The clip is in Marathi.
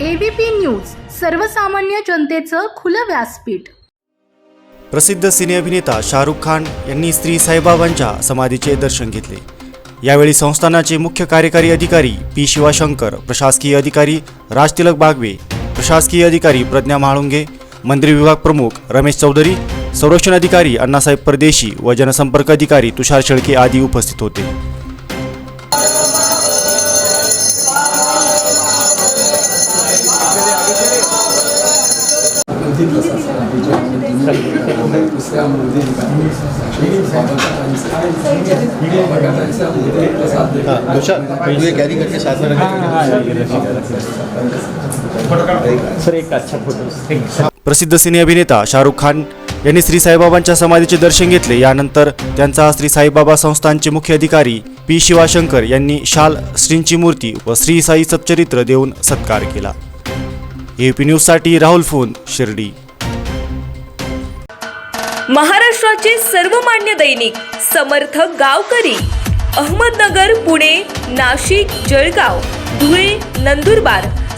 एबीपी न्यूज सर्वसामान्य जनतेचं खुलं व्यासपीठ. प्रसिद्ध सिने अभिनेता शाहरुख खान यांनी श्री साईबाबांच्या समाधीचे दर्शन घेतले. यावेळी संस्थानाचे मुख्य कार्यकारी अधिकारी पी शिवाशंकर प्रशासकीय अधिकारी राजतिलक बागवे प्रशासकीय अधिकारी प्रज्ञा म्हाळुंगे मंत्री विभाग प्रमुख रमेश चौधरी संरक्षण अधिकारी अण्णासाहेब परदेशी व जनसंपर्क अधिकारी तुषार शेळके आदी उपस्थित होते तू अच्छा प्रसिद्ध सिने अभिनेता शाहरुख खान यांनी श्री साईबाबांच्या समाधीचे दर्शन घेतले. यानंतर त्यांचा श्री साईबाबा संस्थानचे मुख्य अधिकारी पी शिवाशंकर यांनी शाल श्रींची मूर्ती व श्री साई सच्चरित्र देऊन सत्कार केला. एपी न्यूजसाठी राहुल फोन शिर्डी. महाराष्ट्राचे सर्वमान्य दैनिक समर्थ गावकरी अहमदनगर पुणे नाशिक जळगाव धुळे नंदुरबार